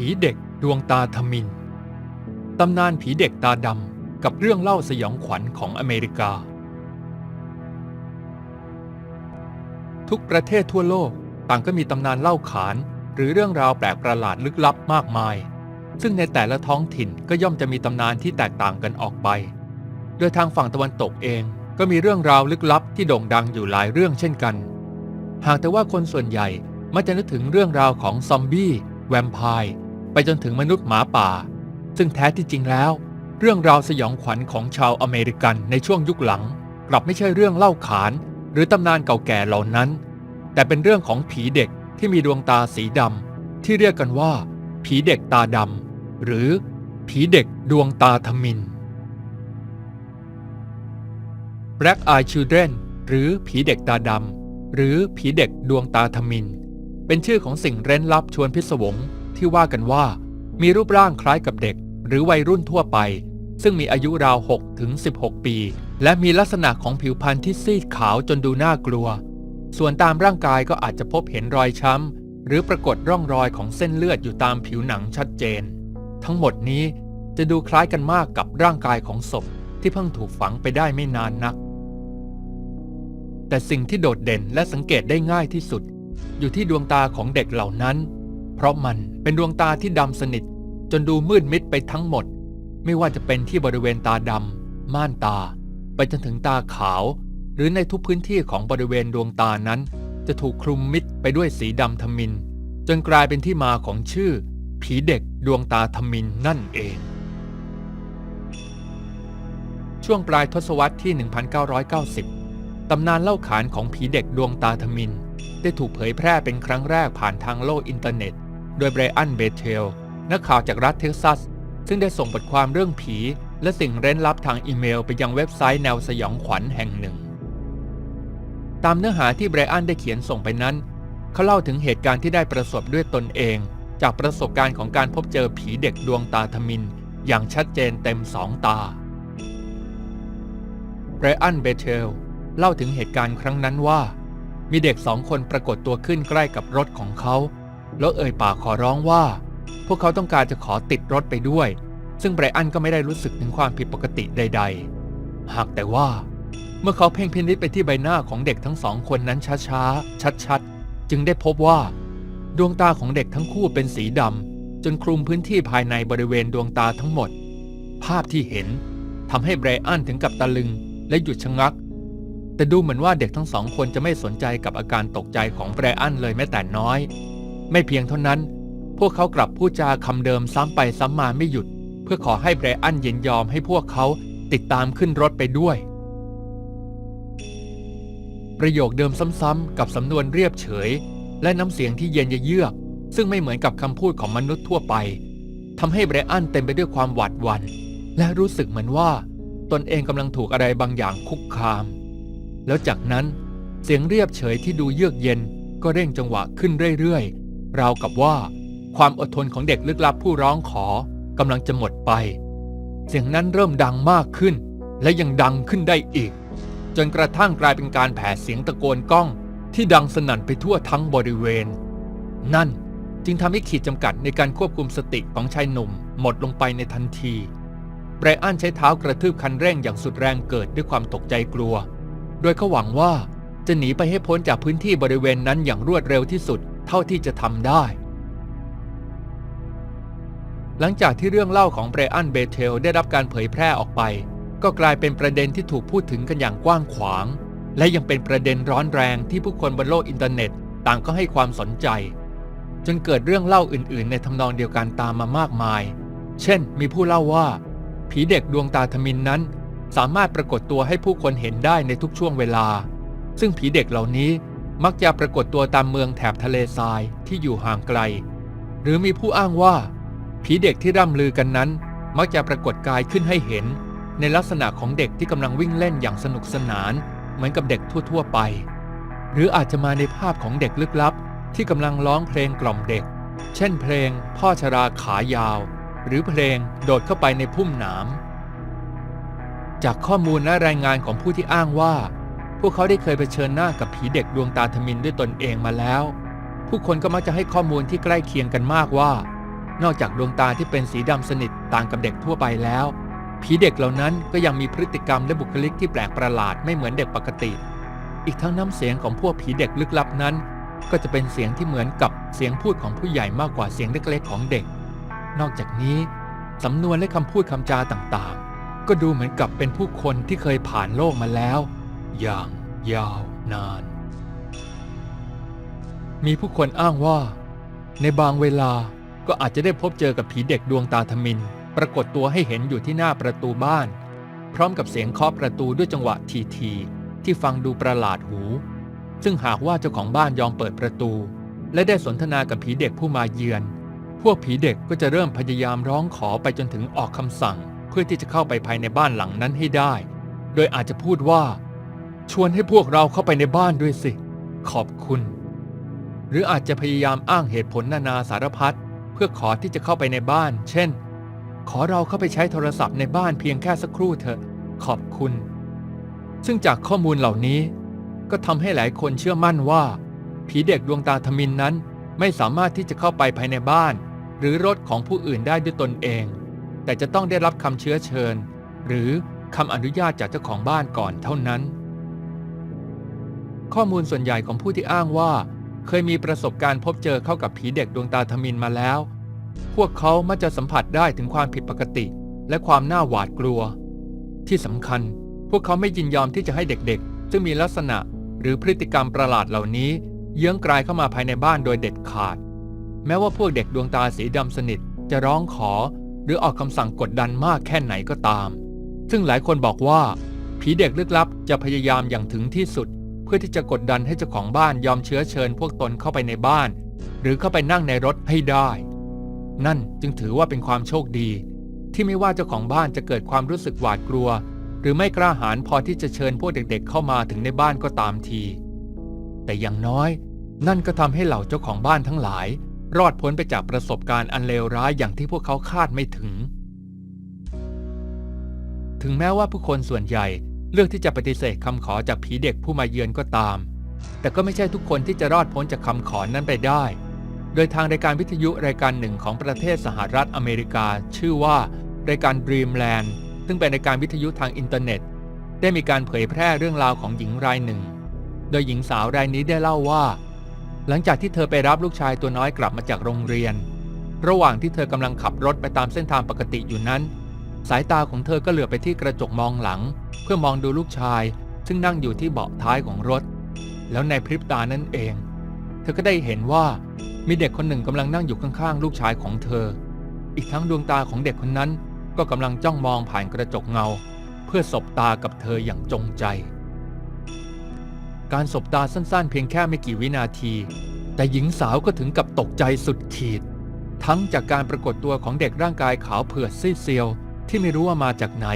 ผีเด็กดวงตาทมิน ตำนานผีเด็กตาดำกับเรื่องเล่าสยองขวัญของอเมริกา ทุกประเทศทั่วโลกต่างก็มีตำนานเล่าขาน หรือเรื่องราวแปลกประหลาดลึกลับมากมาย ซึ่งในแต่ละท้องถิ่นก็ย่อมจะมีตำนานที่แตกต่างกันออกไป โดยทางฝั่งตะวันตกเองก็มีเรื่องราวลึกลับที่โด่งดังอยู่หลายเรื่องเช่นกัน หากแต่ว่าคนส่วนใหญ่มักจะนึกถึงเรื่องราวของซอมบี้ แวมไพร์ จนถึงมนุษย์หมาป่า ซึ่งแท้ที่จริงแล้ว เรื่องราวสยองขวัญของชาวอเมริกันในช่วงยุคหลัง กลับไม่ใช่เรื่องเล่าขาน หรือตำนานเก่าแก่เหล่านั้น แต่เป็นเรื่องของผีเด็กที่มีดวงตาสีดำที่เรียกกันว่า ผีเด็กตาดำหรือผีเด็กดวงตาทมิน Black Eye Children หรือผีเด็กตาดำหรือผีเด็กดวงตาทมิน เป็นชื่อของสิ่งเร้นลับชวนพิศวง ที่ว่ากันว่า มีรูปร่างคล้ายกับเด็ก หรือวัยรุ่นทั่วไป ซึ่งมีอายุราว6ถึง16 ปี และมีลักษณะของผิวพรรณที่ซีดขาวจนดูน่ากลัว ส่วนตามร่างกายก็อาจจะพบเห็นรอยช้ำ หรือปรากฏร่องรอยของเส้นเลือดอยู่ตามผิวหนังชัดเจน ทั้งหมดนี้จะดูคล้ายกันมากกับร่างกายของศพที่เพิ่งถูกฝังไปได้ไม่นานนัก แต่สิ่งที่โดดเด่นและสังเกตได้ง่ายที่สุด อยู่ที่ดวงตาของเด็กเหล่านั้น เพราะมันเป็นดวงตาที่ดำสนิท จนดูมืดมิดไปทั้งหมด ไม่ว่าจะเป็นที่บริเวณตาดำม่านตา ไปจนถึงตาขาว หรือในทุกพื้นที่ของบริเวณดวงตานั้น จะถูกคลุมมิดไปด้วยสีดำทมิน จนกลายเป็นที่มาของชื่อ ผีเด็กดวงตาทมินนั่นเอง ช่วงปลายทศวรรษที่ 1990ตำนานเล่าขานของผีเด็กดวงตาทมิน ได้ถูกเผยแพร่เป็นครั้งแรกผ่านทางโลกอินเทอร์เน็ต โดยไบรอัน เบเทล นักข่าวจากรัฐเท็กซัส ซึ่งได้ส่งบทความเรื่องผี และสิ่งเร้นลับทางอีเมลไปยังเว็บไซต์แนวสยองขวัญแห่งหนึ่ง ตามเนื้อหาที่ไบรอันได้เขียนส่งไปนั้น เขาเล่าถึงเหตุการณ์ที่ได้ประสบด้วยตนเอง จากประสบการณ์ของการพบเจอผีเด็กดวงตาทมิน อย่างชัดเจนเต็มสองตาไบรอัน เบเทล เล่าถึงเหตุการณ์ครั้งนั้นว่า มีเด็กสองคนปรากฏตัวขึ้นใกล้กับรถของเขา แล้วเอ่ยปากขอร้องว่า พวกเขาต้องการจะขอติดรถไปด้วย ซึ่งไบรอันก็ไม่ได้รู้สึกถึงความผิดปกติใด ๆ หากแต่ว่า เมื่อเขาเพ่งพินิษไปที่ใบหน้าของเด็กทั้งสองคนนั้นช้าๆ ชัดๆ จึงได้พบว่า ดวงตาของเด็กทั้งคู่เป็นสีดำจนคลุมพื้นที่ภายในบริเวณดวงตาทั้งหมด ภาพที่เห็นทำให้ไบรอันถึงกับตะลึงและหยุดชะงัก แต่ดูเหมือนว่าเด็กทั้งสองคนจะไม่สนใจกับอาการตกใจของไบรอันเลยแม้แต่น้อย ไม่เพียงเท่านั้น พวกเขากลับพูดจาคำเดิมซ้ำไปซ้ำมาไม่หยุด เพื่อขอให้ไบรอันยินยอมให้พวกเขาติดตามขึ้นรถไปด้วย ประโยคเดิมซ้ำๆกับสำนวนเรียบเฉย และน้ำเสียงที่เย็นเยือก ซึ่งไม่เหมือนกับคำพูดของมนุษย์ทั่วไปทำให้ไบรอันเต็มไปด้วยความหวาดหวัน่นและรู้สึกเหมือนว่า ตนเองกำลังถูกอะไรบางอย่างคุกคาม แล้วจากนั้นเสียงเรียบเฉยที่ดูเยือกเย็นก็เร่งจังหวะขึ้นเรื่อยๆ ราวกับว่า ความอดทนของเด็กลึกลับผู้ร้องขอกำลังจะหมดไป เสียงนั้นเริ่มดังมากขึ้น และยังดังขึ้นได้อีก จนกระทั่งกลายเป็นการแผ่เสียงตะโกนก้องที่ดังสนั่นไปทั่วทั้งบริเวณ นั่นจึงทำให้ขีดจำกัดในการควบคุมสติของชายหนุ่มหมดลงไปในทันทีไบรอันใช้เท้ากระทืบคันเร่งอย่างสุดแรงเกิดด้วยความตกใจกลัว โดยเขาหวังว่าจะหนีไปให้พ้นจากพื้นที่บริเวณนั้นอย่างรวดเร็วที่สุด เท่าที่จะทำได้ หลังจากที่เรื่องเล่าของไบรอันเบเทลได้รับการเผยแพร่ออกไป ก็กลายเป็นประเด็นที่ถูกพูดถึงกันอย่างกว้างขวาง และยังเป็นประเด็นร้อนแรงที่ผู้คนบนโลกอินเทอร์เน็ต ต่างก็ให้ความสนใจ จนเกิดเรื่องเล่าอื่น ๆ ในทำนองเดียวกันตามมามากมาย เช่น มีผู้เล่าว่า ผีเด็กดวงตาทมินนั้น สามารถปรากฏตัวให้ผู้คนเห็นได้ในทุกช่วงเวลา ซึ่งผีเด็กเหล่านี้ มักจะปรากฏตัวตามเมืองแถบทะเลทรายที่อยู่ห่างไกล หรือมีผู้อ้างว่า ผีเด็กที่ร่ำลือกันนั้น มักจะปรากฏกายขึ้นให้เห็น ในลักษณะของเด็กที่กำลังวิ่งเล่นอย่างสนุกสนาน เหมือนกับเด็กทั่ว ๆ ไป หรืออาจจะมาในภาพของเด็กลึกลับ ที่กำลังร้องเพลงกล่อมเด็ก เช่นเพลง พ่อชราขายาว หรือเพลงโดดเข้าไปในพุ่มหนามจากข้อมูลและรายงานของผู้ที่อ้างว่า พวกเขาได้เคยเผชิญหน้ากับผีเด็กดวงตาทมินด้วยตนเองมาแล้ว ผู้คนก็มักจะให้ข้อมูลที่ใกล้เคียงกันมากว่า นอกจากดวงตาที่เป็นสีดำสนิทต่างกับเด็กทั่วไปแล้ว ผีเด็กเหล่านั้นก็ยังมีพฤติกรรมและบุคลิกที่แปลกประหลาดไม่เหมือนเด็กปกติ อีกทั้งน้ำเสียงของพวกผีเด็กลึกลับนั้น ก็จะเป็นเสียงที่เหมือนกับเสียงพูดของผู้ใหญ่มากกว่าเสียงเล็กๆของเด็ก นอกจากนี้สำนวนและคำพูดคำจาต่างๆ ก็ดูเหมือนกับเป็นผู้คนที่เคยผ่านโลกมาแล้ว อย่างยาวนาน มีผู้คนอ้างว่า ในบางเวลาก็อาจจะได้พบเจอกับผีเด็กดวงตาทมิน ปรากฏตัวให้เห็นอยู่ที่หน้าประตูบ้าน พร้อมกับเสียงเคาะประตูด้วยจังหวะทีทีๆที่ฟังดูประหลาดหู ซึ่งหากว่าเจ้าของบ้านยอมเปิดประตู และได้สนทนากับผีเด็กผู้มาเยือน พวกผีเด็กก็จะเริ่มพยายามร้องขอไปจนถึงออกคำสั่ง เพื่อที่จะเข้าไปภายในบ้านหลังนั้นให้ได้ โดยอาจจะพูดว่า ชวนให้พวกเราเข้าไปในบ้านด้วยสิ ขอบคุณ หรืออาจจะพยายามอ้างเหตุผลนานาสารพัดเพื่อขอที่จะเข้าไปในบ้าน เช่น ขอเราเข้าไปใช้โทรศัพท์ในบ้านเพียงแค่สักครู่เถอะขอบคุณ ซึ่งจากข้อมูลเหล่านี้ ก็ทำให้หลายคนเชื่อมั่นว่า ผีเด็กดวงตาทมินนั้นไม่สามารถที่จะเข้าไปภายในบ้าน หรือรถของผู้อื่นได้ด้วยตนเอง แต่จะต้องได้รับคำเชื้อเชิญ หรือคำอนุญาตจากเจ้าของบ้านก่อนเท่านั้น ข้อมูลส่วนใหญ่ของผู้ที่อ้างว่า เคยมีประสบการณ์พบเจอเข้ากับผีเด็กดวงตาทมินมาแล้ว พวกเขามักจะสัมผัสได้ถึงความผิดปกติ และความน่าหวาดกลัว ที่สำคัญ พวกเขาไม่ยินยอมที่จะให้เด็กๆ ซึ่งมีลักษณะหรือพฤติกรรมประหลาดเหล่านี้ เยื้องกลายเข้ามาภายในบ้านโดยเด็ดขาด แม้ว่าพวกเด็กดวงตาสีดำสนิทจะร้องขอ หรือออกคำสั่งกดดันมากแค่ไหนก็ตาม ซึ่งหลายคนบอกว่า ผีเด็กลึกลับจะพยายามอย่างถึงที่สุด พื่อที่จะกดดันให้เจ้าของบ้านยอมเชื้อเชิญพวกตนเข้าไปในบ้าน หรือเข้าไปนั่งในรถให้ได้ นั่นจึงถือว่าเป็นความโชคดี ที่ไม่ว่าเจ้าของบ้านจะเกิดความรู้สึกหวาดกลัว หรือไม่กล้าหาญพอที่จะเชิญพวกเด็กๆเข้ามาถึงในบ้านก็ตามที แต่อย่างน้อย นั่นก็ทำให้เหล่าเจ้าของบ้านทั้งหลาย รอดพ้นไปจากประสบการณ์อันเลวร้ายอย่างที่พวกเขาคาดไม่ถึง ถึงแม้ว่าผู้คนส่วนใหญ่ เลือกที่จะปฏิเสธคำขอจากผีเด็กผู้มาเยือนก็ตาม แต่ก็ไม่ใช่ทุกคนที่จะรอดพ้นจากคำขอนั้นไปได้ โดยทางรายการวิทยุรายการหนึ่งของประเทศสหรัฐอเมริกา ชื่อว่ารายการ Dreamland ซึ่งเป็นรายการวิทยุทางอินเทอร์เน็ต ได้มีการเผยแพร่เรื่องราวของหญิงรายหนึ่ง โดยหญิงสาวรายนี้ได้เล่าว่า หลังจากที่เธอไปรับลูกชายตัวน้อยกลับมาจากโรงเรียน ระหว่างที่เธอกำลังขับรถไปตามเส้นทางปกติอยู่นั้น สายตาของเธอก็เหลือไปที่กระจกมองหลัง เพื่อมองดูลูกชาย ซึ่งนั่งอยู่ที่เบาะท้ายของรถ แล้วในพริบตานั่นเอง เธอก็ได้เห็นว่ามีเด็กคนหนึ่งกำลังนั่งอยู่ข้างๆ ลูกชายของเธอ อีกทั้งดวงตาของเด็กคนนั้น ก็กำลังจ้องมองผ่านกระจกเงา เพื่อสบตากับเธออย่างจงใจ การสบตาสั้นๆ เพียงแค่ไม่กี่วินาที แต่หญิงสาวก็ถึงกับตกใจสุดขีด ทั้งจากการปรากฏตัวของเด็กร่างกายขาวเผือดซีดเซียว ที่ไม่รู้ว่ามาจากไหน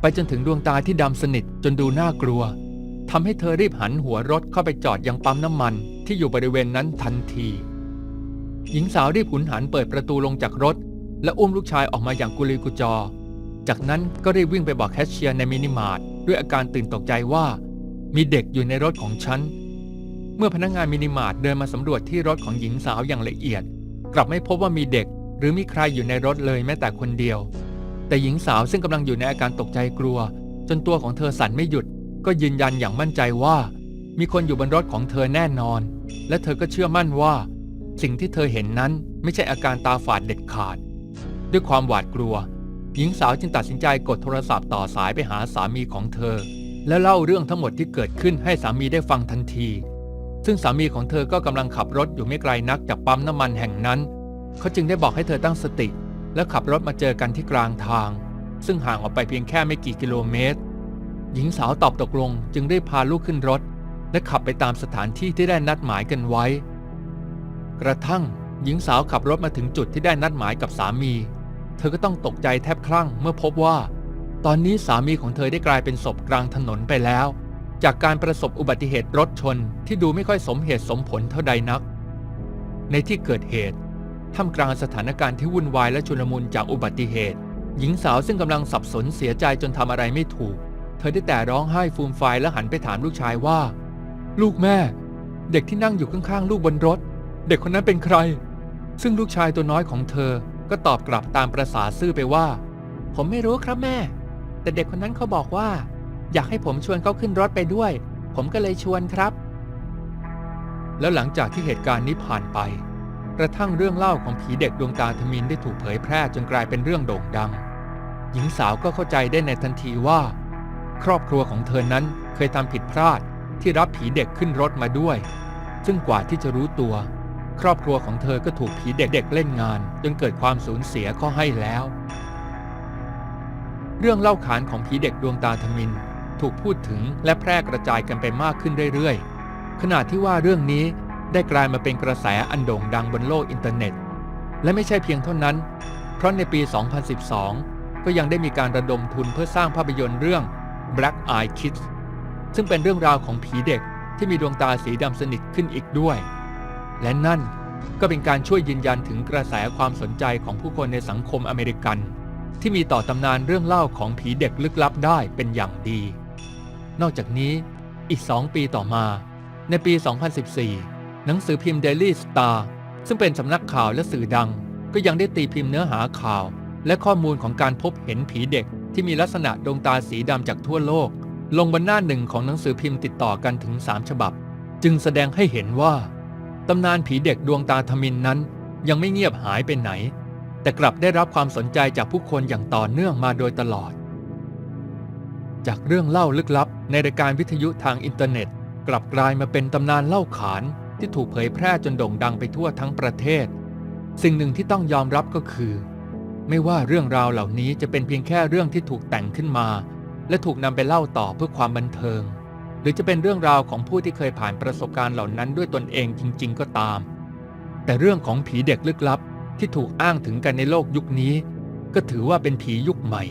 ไปจนถึงดวงตาที่ดำสนิทจนดูน่ากลัวทำให้เธอรีบหันหัวรถเข้าไปจอดยังปั๊มน้ำมันที่อยู่บริเวณนั้นทันที หญิงสาวรีบหุนหันเปิดประตูลงจากรถ และอุ้มลูกชายออกมาอย่างกุลีกุจอ จากนั้นก็รีบวิ่งไปบอกแคชเชียร์ในมินิมาร์ทด้วยอาการตื่นตกใจว่า มีเด็กอยู่ในรถของฉัน เมื่อพนักงานมินิมาร์ทเดินมาสำรวจที่รถของหญิงสาวอย่างละเอียด กลับไม่พบว่ามีเด็ก หรือมีใครอยู่ในรถเลยแม้แต่คนเดียว แต่หญิงสาวซึ่งกำลังอยู่ในอาการตกใจกลัว จนตัวของเธอสั่นไม่หยุด ก็ยืนยันอย่างมั่นใจว่า มีคนอยู่บนรถของเธอแน่นอน และเธอก็เชื่อมั่นว่า สิ่งที่เธอเห็นนั้นไม่ใช่อาการตาฝาดเด็ดขาด ด้วยความหวาดกลัว หญิงสาวจึงตัดสินใจกดโทรศัพท์ต่อสายไปหาสามีของเธอ และเล่าเรื่องทั้งหมดที่เกิดขึ้นให้สามีได้ฟังทันที ซึ่งสามีของเธอก็กำลังขับรถอยู่ไม่ไกลนักจากปั๊มน้ำมันแห่งนั้น เขาจึงได้บอกให้เธอตั้งสติ และขับรถมาเจอกันที่กลางทาง ซึ่งห่างออกไปเพียงแค่ไม่กี่กิโลเมตร หญิงสาวตอบตกลงจึงได้พาลูกขึ้นรถ และขับไปตามสถานที่ที่ได้นัดหมายกันไว้ กระทั่งหญิงสาวขับรถมาถึงจุดที่ได้นัดหมายกับสามี เธอก็ต้องตกใจแทบคลั่งเมื่อพบว่า ตอนนี้สามีของเธอได้กลายเป็นศพกลางถนนไปแล้ว จากการประสบอุบัติเหตุรถชนที่ดูไม่ค่อยสมเหตุสมผลเท่าใดนัก ในที่เกิดเหตุ ท่ามกลางสถานการณ์ที่วุ่นวายและชุลมุนจากอุบัติเหตุ หญิงสาวซึ่งกำลังสับสนเสียใจจนทำอะไรไม่ถูก เธอได้แต่ร้องไห้ฟูมฟายและหันไปถามลูกชายว่า ลูกแม่ เด็กที่นั่งอยู่ข้างๆ ลูกบนรถ เด็กคนนั้นเป็นใคร ซึ่งลูกชายตัวน้อยของเธอก็ตอบกลับตามประษาซื่อไปว่า ผมไม่รู้ครับแม่ แต่เด็กคนนั้นเขาบอกว่า อยากให้ผมชวนเขาขึ้นรถไปด้วย ผมก็เลยชวนครับ แล้วหลังจากที่เหตุการณ์นี้ผ่านไป ระทั่งเรื่องเล่าของผีเด็กดวงตาทมินได้ถูกเผยแพร่จนกลายเป็นเรื่องโด่งดัง หญิงสาวก็เข้าใจได้ในทันทีว่า ครอบครัวของเธอนั้นเคยทำผิดพลาดที่รับผีเด็กขึ้นรถมาด้วย ซึ่งกว่าที่จะรู้ตัว ครอบครัวของเธอก็ถูกผีเด็กๆเล่นงาน จนเกิดความสูญเสียก็ให้แล้ว เรื่องเล่าขานของผีเด็กดวงตาทมินถูกพูดถึงและแพร่กระจายกันไปมากขึ้นเรื่อยๆ ขณะที่ว่าเรื่องนี้ ได้กลายมาเป็นกระแสอันโด่งดังบนโลกอินเทอร์เน็ต และไม่ใช่เพียงเท่านั้น เพราะในปี 2012 ก็ยังได้มีการระดมทุนเพื่อสร้างภาพยนตร์เรื่อง Black Eye Kids ซึ่งเป็นเรื่องราวของผีเด็กที่มีดวงตาสีดำสนิทขึ้นอีกด้วย และนั่นก็เป็นการช่วยยืนยันถึงกระแสความสนใจของผู้คนในสังคมอเมริกัน ที่มีต่อตำนานเรื่องเล่าของผีเด็กลึกลับได้เป็นอย่างดี นอกจากนี้อีก 2 ปีต่อมา ในปี 2014 หนังสือพิมพ์ Daily Star ซึ่งเป็นสำนักข่าวและสื่อดัง ก็ยังได้ตีพิมพ์เนื้อหาข่าว และข้อมูลของการพบเห็นผีเด็กที่มีลักษณะดวงตาสีดำจากทั่วโลก ลงบนหน้าหนึ่งของหนังสือพิมพ์ติดต่อกันถึง 3 ฉบับ จึงแสดงให้เห็นว่าตำนานผีเด็กดวงตาทมินนั้น ยังไม่เงียบหายไปไหน แต่กลับได้รับความสนใจจากผู้คนอย่างต่อเนื่องมาโดยตลอด จากเรื่องเล่าลึกลับในรายการวิทยุทางอินเทอร์เน็ต กลับกลายมาเป็นตำนานเล่าขาน ที่ถูกเผยแพร่จนโด่งดังไปทั่วทั้งประเทศ สิ่งหนึ่งที่ต้องยอมรับก็คือ ไม่ว่าเรื่องราวเหล่านี้จะเป็นเพียงแค่เรื่องที่ถูกแต่งขึ้นมา และถูกนำไปเล่าต่อเพื่อความบันเทิง หรือจะเป็นเรื่องราวของผู้ที่เคยผ่านประสบการณ์เหล่านั้นด้วยตนเองจริง ๆ ก็ตาม แต่เรื่องของผีเด็กลึกลับที่ถูกอ้างถึงกันในโลกยุคนี้ ก็ถือว่าเป็นผียุคใหม่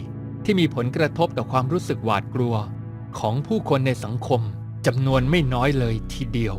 ที่มีผลกระทบต่อความรู้สึกหวาดกลัว ของผู้คนในสังคมจำนวนไม่น้อยเลยทีเดียว